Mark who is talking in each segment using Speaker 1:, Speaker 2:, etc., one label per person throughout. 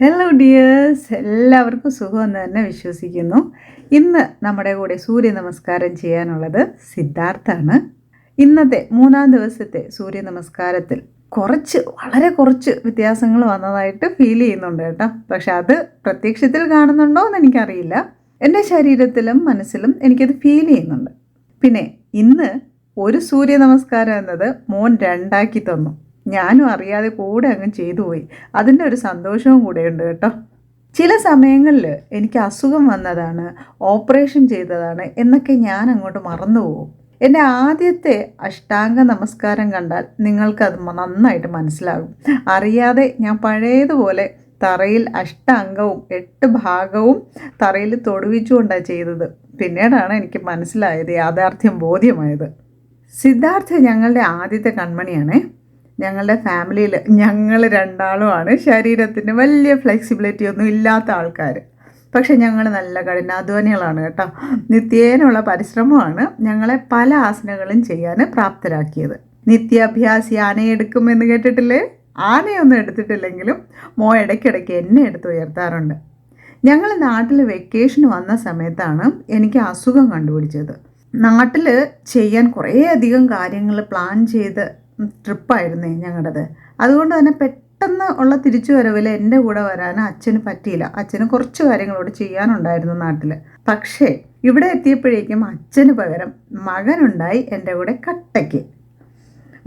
Speaker 1: Hello dears എല്ലാവർക്കും സുഖമെന്ന് തന്നെ വിശ്വസിക്കുന്നു. ഇന്ന് നമ്മുടെ കൂടെ സൂര്യ നമസ്കാരം ചെയ്യാനുള്ളത് സിദ്ധാർത്ഥാണ്. ഇന്നത്തെ മൂന്നാം ദിവസത്തെ സൂര്യ നമസ്കാരത്തിൽ കുറച്ച് വളരെ കുറച്ച് വ്യത്യാസങ്ങൾ വന്നതായിട്ട് ഫീൽ ചെയ്യുന്നുണ്ട് കേട്ടോ. പക്ഷെ അത് പ്രത്യക്ഷത്തിൽ കാണുന്നുണ്ടോ എന്ന് എനിക്കറിയില്ല. എന്റെ ശരീരത്തിലും മനസ്സിലും എനിക്കത് ഫീൽ ചെയ്യുന്നുണ്ട്. പിന്നെ ഇന്ന് ഒരു സൂര്യ നമസ്കാരം എന്നത് മോൻ രണ്ടാക്കി തന്നു. ഞാനും അറിയാതെ കൂടെ അങ്ങ് ചെയ്തു പോയി. അതിന്റെ ഒരു സന്തോഷവും കൂടെയുണ്ട് കേട്ടോ. ചില സമയങ്ങളിൽ എനിക്ക് അസുഖം വന്നതാണ് ഓപ്പറേഷൻ ചെയ്തതാണ് എന്നൊക്കെ ഞാൻ അങ്ങോട്ട് മറന്നു പോകും. എന്റെ ആദ്യത്തെ അഷ്ടാംഗ നമസ്കാരം കണ്ടാൽ നിങ്ങൾക്കത് നന്നായിട്ട് മനസ്സിലാകും. അറിയാതെ ഞാൻ പഴയതുപോലെ തറയിൽ അഷ്ടാംഗവും എട്ട് ഭാഗവും തറയിൽ തൊടുവിച്ചുകൊണ്ടാണ് ചെയ്തത്. പിന്നീടാണ് എനിക്ക് മനസ്സിലായത് യാഥാർത്ഥ്യം ബോധ്യമായത്. സിദ്ധാർത്ഥ ഞങ്ങളുടെ ആദ്യത്തെ കൺമണിയാണേ. ഞങ്ങളുടെ ഫാമിലിയിൽ ഞങ്ങൾ രണ്ടാളുമാണ്. ശരീരത്തിന് വലിയ ഫ്ലെക്സിബിലിറ്റി ഒന്നും ഇല്ലാത്ത ആൾക്കാർ പക്ഷേ ഞങ്ങൾ നല്ല കഠിനാധ്വാനികളാണ് കേട്ടോ. നിത്യേനുള്ള പരിശ്രമമാണ് ഞങ്ങളെ പല ആസനങ്ങളും ചെയ്യാൻ പ്രാപ്തരാക്കിയത്. നിത്യാഭ്യാസി ആനയെടുക്കും എന്ന് കേട്ടിട്ടില്ലേ? ആനയൊന്നും എടുത്തിട്ടില്ലെങ്കിലും മോ ഇടയ്ക്കിടയ്ക്ക് എന്നെ എടുത്ത് ഉയർത്താറുണ്ട്. ഞങ്ങൾ നാട്ടിൽ വെക്കേഷൻ വന്ന സമയത്താണ് എനിക്ക് അസുഖം കണ്ടുപിടിച്ചത്. നാട്ടിൽ ചെയ്യാൻ കുറേയധികം കാര്യങ്ങൾ പ്ലാൻ ചെയ്ത് ട്രിപ്പായിരുന്നേ ഞങ്ങളുടേത് അതുകൊണ്ട് തന്നെ പെട്ടെന്ന് ഉള്ള തിരിച്ചു വരവിൽ എന്റെ കൂടെ വരാൻ അച്ഛന് പറ്റിയില്ല. അച്ഛന് കുറച്ച് കാര്യങ്ങളോട് ചെയ്യാനുണ്ടായിരുന്നു നാട്ടിൽ പക്ഷേ ഇവിടെ എത്തിയപ്പോഴേക്കും അച്ഛന് പകരം മകനുണ്ടായി എന്റെ കൂടെ കട്ടയ്ക്ക്.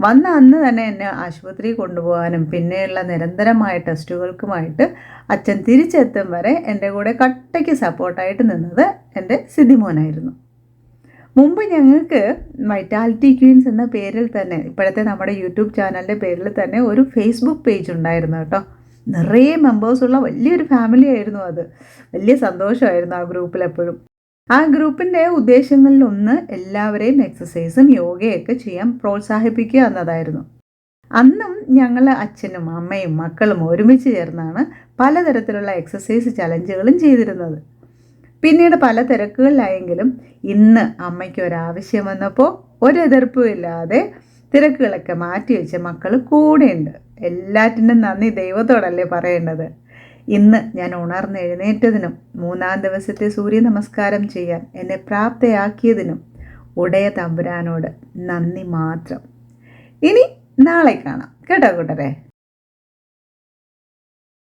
Speaker 1: വന്ന അന്ന് തന്നെ എന്നെ ആശുപത്രിയിൽ കൊണ്ടുപോകാനും പിന്നെയുള്ള നിരന്തരമായ ടെസ്റ്റുകൾക്കുമായിട്ട് അച്ഛൻ തിരിച്ചെത്തും വരെ എന്റെ കൂടെ കട്ടയ്ക്ക് സപ്പോർട്ടായിട്ട് നിന്നത് എന്റെ സിദ്ധിമോനായിരുന്നു. മുമ്പ് ഞങ്ങൾക്ക് വൈറ്റാലിറ്റി ക്വീൻസ് എന്ന പേരിൽ തന്നെ ഇപ്പോഴത്തെ നമ്മുടെ യൂട്യൂബ് ചാനലിന്റെ പേരിൽ തന്നെ ഒരു ഫേസ്ബുക്ക് പേജ് ഉണ്ടായിരുന്നു കേട്ടോ. നിറയെ മെമ്പേഴ്സുള്ള വലിയൊരു ഫാമിലി ആയിരുന്നു അത്. വലിയ സന്തോഷമായിരുന്നു ആ ഗ്രൂപ്പിൽ എപ്പോഴും. ആ ഗ്രൂപ്പിന്റെ ഉദ്ദേശങ്ങളിലൊന്ന് എല്ലാവരെയും എക്സസൈസും യോഗയൊക്കെ ചെയ്യാൻ പ്രോത്സാഹിപ്പിക്കുക എന്നതായിരുന്നു. അന്നും ഞങ്ങൾ അച്ഛനും അമ്മയും മക്കളും ഒരുമിച്ച് ചേർന്നാണ് പലതരത്തിലുള്ള എക്സസൈസ് ചലഞ്ചുകളും ചെയ്തിരുന്നത്. പിന്നീട് പല തിരക്കുകളിലായെങ്കിലും ഇന്ന് അമ്മയ്ക്ക് ഒരാവശ്യം വന്നപ്പോൾ ഒരു ഇല്ലാതെ തിരക്കുകളൊക്കെ മാറ്റിവെച്ച മക്കൾ കൂടെയുണ്ട്. എല്ലാറ്റിനും നന്ദി. ദൈവത്തോടല്ലേ പറയേണ്ടത്? ഇന്ന് ഞാൻ ഉണർന്ന് എഴുന്നേറ്റതിനും മൂന്നാം ദിവസത്തെ സൂര്യ നമസ്കാരം ചെയ്യാൻ എന്നെ പ്രാപ്തയാക്കിയതിനും ഉടയ തമ്പുരാനോട് നന്ദി മാത്രം. ഇനി നാളെ കാണാം. കേട്ടോ കൂട്ടരെ?